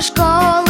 до.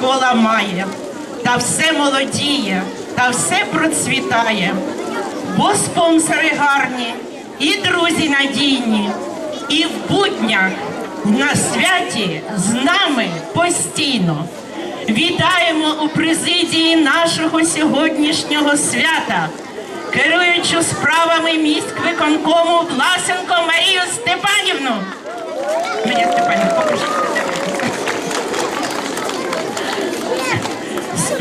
школа має, та все молодіє, та все процвітає, бо спонсори гарні і друзі надійні, і в буднях на святі з нами постійно. Вітаємо у президії нашого сьогоднішнього свята, керуючу справами міськвиконкому Власенко Марію Степанівну. Марія Степанівна, покажіть.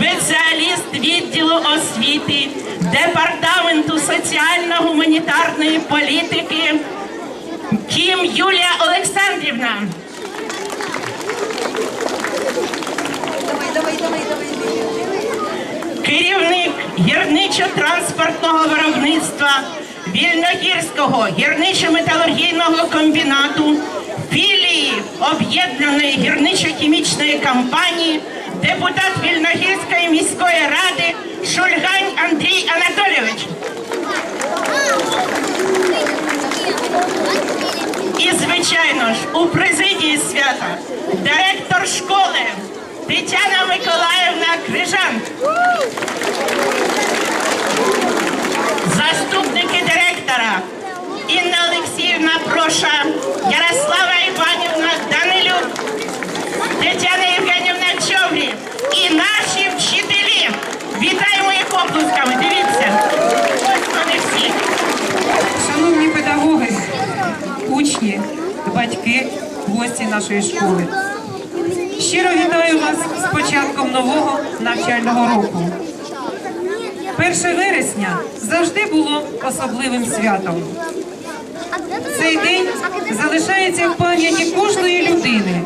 спеціаліст відділу освіти, департаменту соціально-гуманітарної політики Кім Юлія Олександрівна. Керівник гірничо-транспортного виробництва вільногірського гірничо-металургійного комбінату філії об'єднаної гірничо-хімічної компанії депутат Вільногірської міської ради Шульгань Андрій Анатолійович. І, звичайно ж, у президії свята директор школи Тетяна Миколаївна Крижан. Заступники директора Інна Олексіївна Проша. році нашої школи. Щиро вітаю вас з початком нового навчального року. 1 вересня завжди було особливим святом. Цей день залишається в пам'яті кожної людини,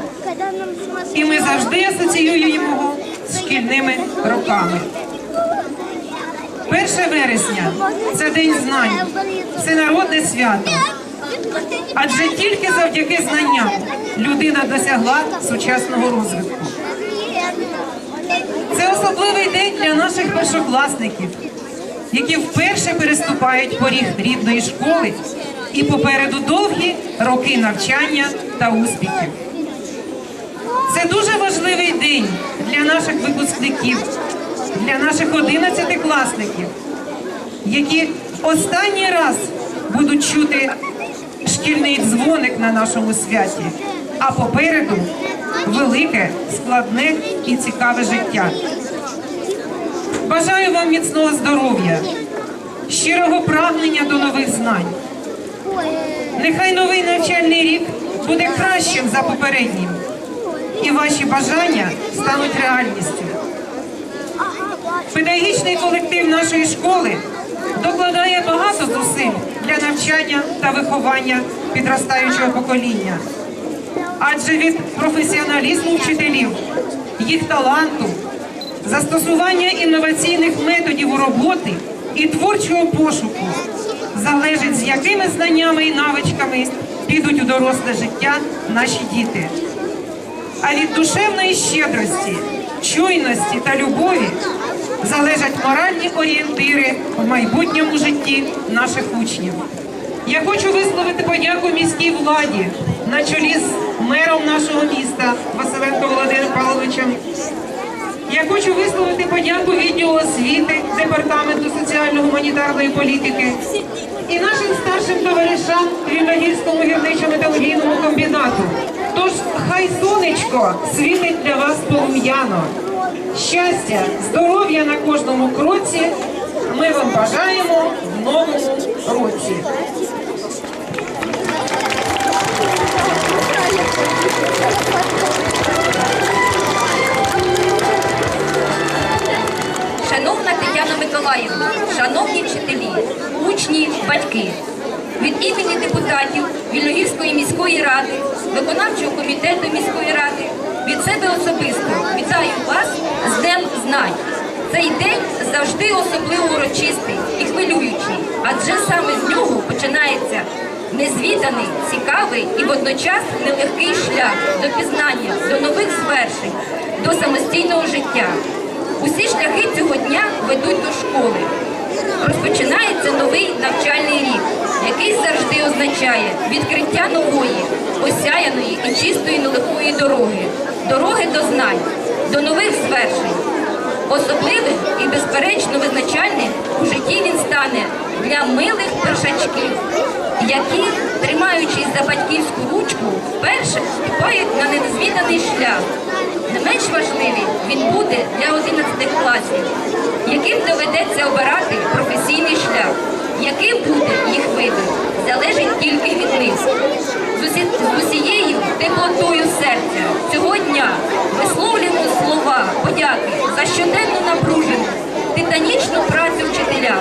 і ми завжди асоціюємо його з шкільними роками. 1 вересня це день знань, це народне свято. Адже тільки завдяки знанням людина досягла сучасного розвитку. Це особливий день для наших першокласників, які вперше переступають поріг рідної школи і попереду довгі роки навчання та успіхів. Це дуже важливий день для наших випускників, для наших одинадцятикласників, які останній раз будуть чути шкільний дзвоник на нашому святі, а попереду велике, складне і цікаве життя. Бажаю вам міцного здоров'я, щирого прагнення до нових знань. Нехай новий навчальний рік буде кращим за попереднім, і ваші бажання стануть реальністю. Педагогічний колектив нашої школи докладає багато зусиль для навчання та виховання підростаючого покоління. Адже від професіоналізму вчителів, їх таланту, застосування інноваційних методів у роботи і творчого пошуку залежить, з якими знаннями і навичками підуть у доросле життя наші діти. А від душевної щедрості, чуйності та любові залежать моральні орієнтири в майбутньому житті наших учнів. Я хочу висловити подяку міській владі на чолі з мером нашого міста Василенко Володимиром Павловичем. Я хочу висловити подяку відділу освіти Департаменту соціально-гуманітарної політики і нашим старшим товаришам Рівногірському гірничо-металургійному комбінату. Тож хай сонечко світить для вас полум'яно. Щастя, здоров'я на кожному кроці. Ми вам бажаємо в новому році. Шановна Тетяна Миколаївна, шановні вчителі, учні, батьки. Від імені депутатів Вільногірської міської ради, виконавчого комітету міської ради, від себе особисто вітаю вас з Днем Знань. Цей день завжди особливо урочистий і хвилюючий, адже саме з нього починається незвіданий, цікавий і водночас нелегкий шлях до пізнання, до нових звершень, до самостійного життя. Усі шляхи цього дня ведуть до школи. Розпочинається новий навчальний рік, який завжди означає відкриття нової, осяяної і чистої нелегкої дороги, дороги до знань, до нових звершень. Особливим і безперечно визначальним у житті він стане для милих першачків, які, тримаючись за батьківську ручку, вперше вступають на незвіданий шлях. Не менш важливим він буде для 11 класів, яким доведеться обирати професійний шлях. Яким буде їх вибір, залежить тільки від них. З, усією теплотою серця цього дня висловлюємо слова подяки за щоденну напружену, титанічну працю вчителям,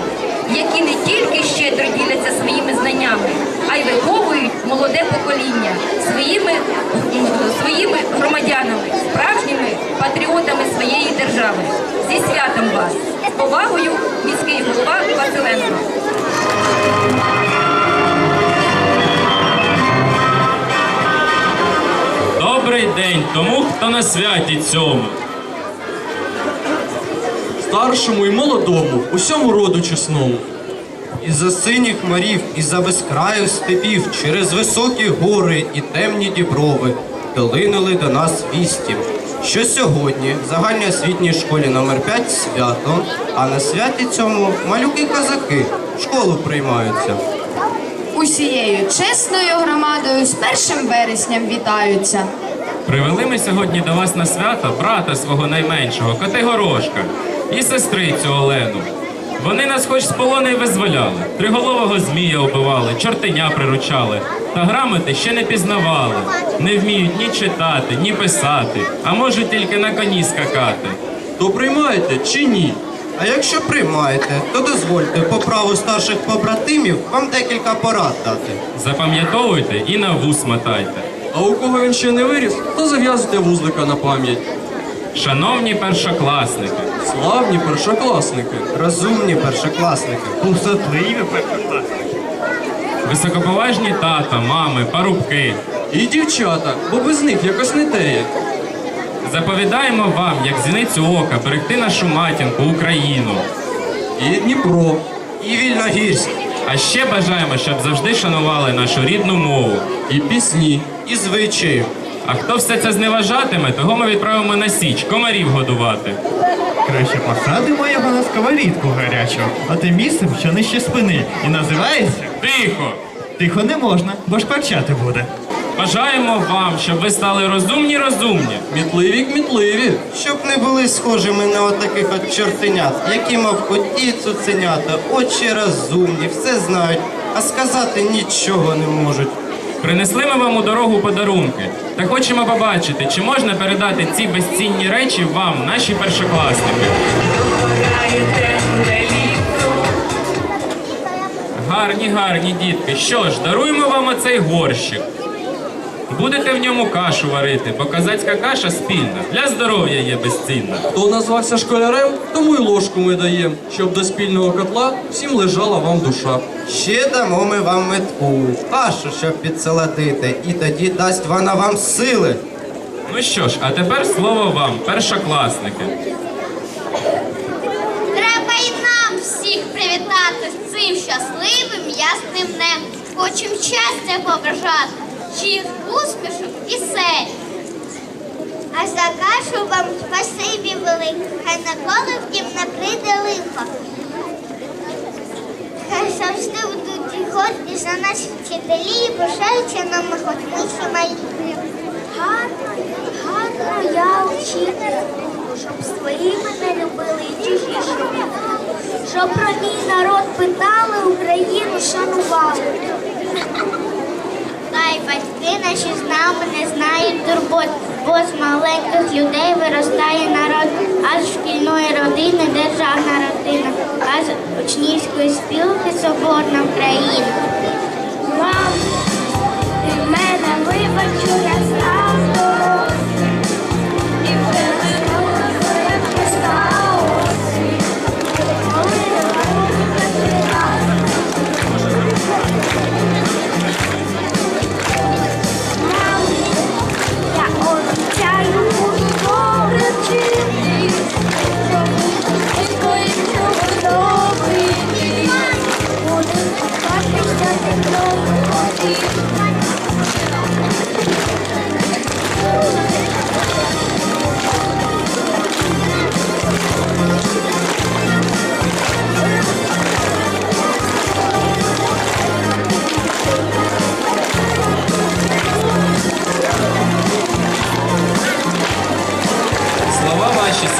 які не тільки щедро діляться своїми знаннями, а й виховують молоде покоління своїми, своїми громадянами, справжніми патріотами своєї держави. Зі святом вас! З повагою, міський голова Василенко. Добрий день тому, хто на святі цьому. старшому і молодому, усьому роду чесному. Із-за синіх морів, із-за безкраю степів, через високі гори і темні діброви долинули до нас вісті, що сьогодні в загальноосвітній школі номер 5 свято, а на святі цьому малюки козаки в школу приймаються. Усією чесною громадою з першим вересням вітаються. Привели ми сьогодні до вас на свято брата свого найменшого, Котигорошка, і сестрицю Олену. Вони нас хоч з полону й визволяли, триголового змія убивали, чортеня приручали, та грамоти ще не пізнавали, не вміють ні читати, ні писати, а можуть тільки на коні скакати. То приймаєте чи ні? А якщо приймаєте, то дозвольте по праву старших побратимів вам декілька порад дати. Запам'ятовуйте і на вус мотайте. А у кого він ще не виріс, то зав'язуйте вузлика на пам'ять. Шановні першокласники, Славні першокласники. Розумні першокласники. високоповажні тата, мами, парубки. І дівчата, бо без них якось не теє. Заповідаємо вам, як зіницю ока, берегти нашу матінку, Україну. І Дніпро. І вільногірськ, А ще бажаємо, щоб завжди шанували нашу рідну мову. І пісні. і звичаї. А хто все це зневажатиме, того ми відправимо на січ, комарів годувати. Краще посадимо його на сковорідку гарячу, а тим місцем, що нижче спини, і називається Тихо! Тихо не можна, бо шкварчати буде. Бажаємо вам, щоб ви стали розумні розумні. Мітливі кмітливі. Щоб не були схожими на отаких от чортенят, які мав оті цуценята, очі розумні, все знають, а сказати нічого не можуть. Принесли ми вам у дорогу подарунки. Та хочемо побачити, чи можна передати ці безцінні речі вам, наші першокласники. Гарні, гарні дітки. Що ж, даруємо вам оцей горщик. Будете в ньому кашу варити, бо козацька каша спільна, для здоров'я є безцінна. Хто назвався школярем, тому й ложку ми даємо, щоб до спільного котла всім лежала вам душа. Ще дамо ми вам метку, кашу, щоб підсолодити, і тоді дасть вона вам сили. Ну що ж, а тепер слово вам, першокласники. Треба і нам всіх привітати з цим щасливим ясним днем. Хочем щастя побажати, всіх успішок і сей. А за кашу вам спасибі велике, хай ніколи в дім не прийде лихо. Хай завжди будуть годні за наші вчителі і бажаються нам ми ще маленькі. Гарно, я вчитель, щоб свої мене любили і чужі шуміли. Щоб про мій народ питали, Україну шанували. Й батьки наші з нами не знають турбот, бо з маленьких людей виростає народ, аж шкільної родини державна родина, аж учнівської спілки соборна Україна.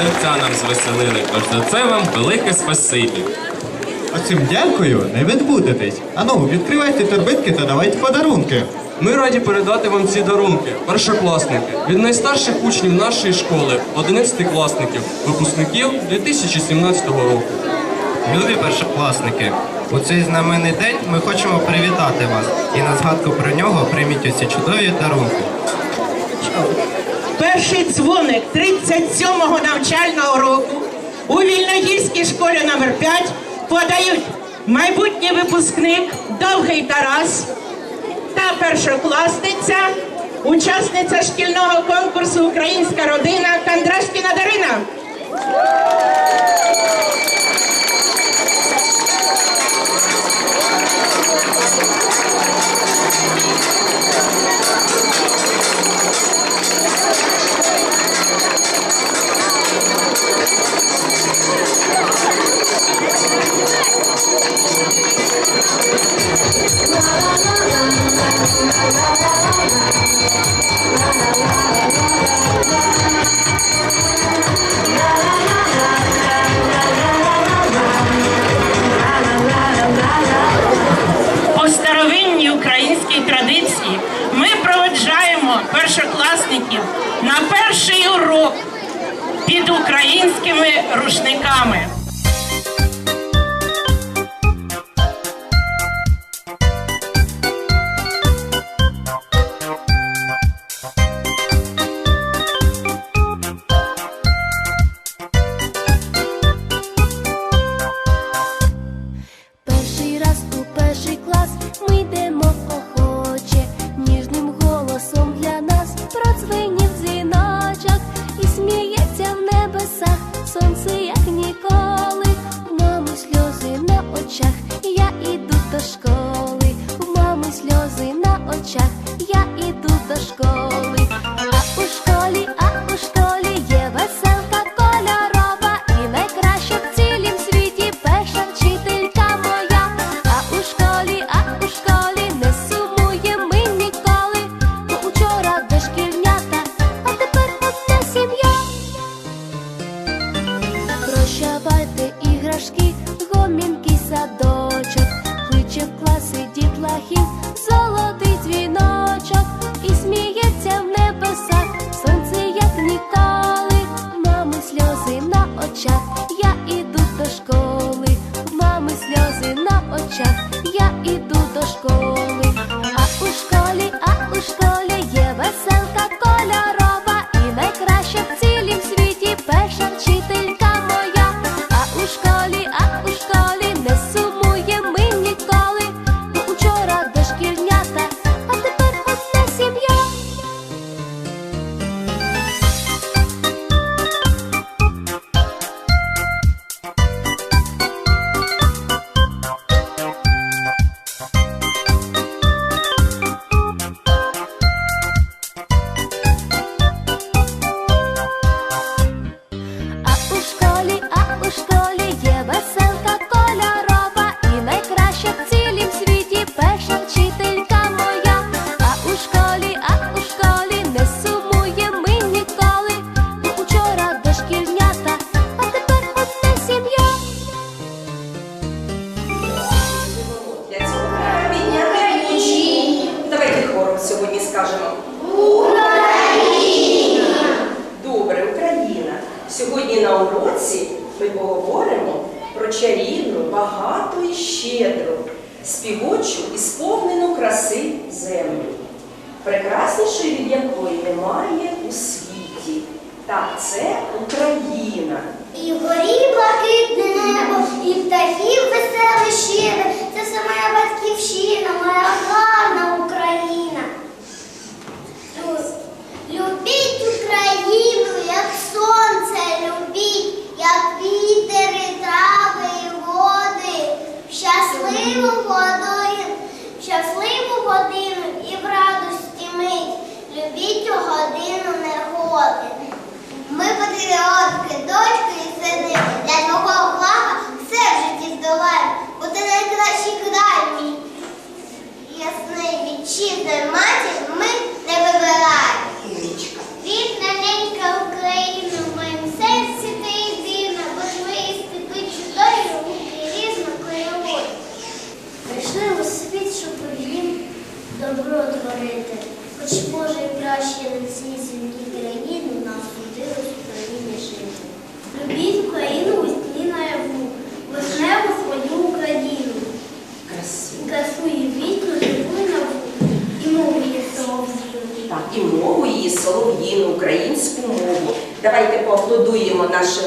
Серця нам звеселили, тож за це вам велике спасибі. Оцим дякую, не відбудетесь. Ану, відкривайте торбинки та давайте подарунки. Ми раді передати вам ці дарунки, першокласники, від найстарших учнів нашої школи, 11 класників, випускників 2017 року. Любі першокласники, у цей знаменний день ми хочемо привітати вас і на згадку про нього прийміть оці чудові дарунки. Перший дзвоник 37-го навчального року у Вільногірській школі номер 5 подають майбутній випускник Довгий Тарас та першокласниця, учасниця шкільного конкурсу Українська родина Кандрашкіна Дарина. la la la la la чарівну, багату і щедру, співочу і сповнену краси землю, прекраснішої від якої немає у світі. Так, це Україна. І вгорі блакитне небо, і птахів веселе щире. Це все моя батьківщина, моя гарна Україна. Любіть Україну, як сонце любіть, як вітер і трави і води. В щасливу годину, щасливу годину і в радості мить. Любіть у годину негоди. Ми патріотки, дочки і сини, для твого блага все в житті здолаємо, бо ти найкращий край мій. Ясний вітчизни матір і на цій земній країні нас судилось в країні жити. Любіть Україну усі сні наяву, вишневу свою Україну. Красу і вітну, живу і нову, і мову її солов'їну. Так, і мову її солов'їну, українську мову. Давайте поаплодуємо нашим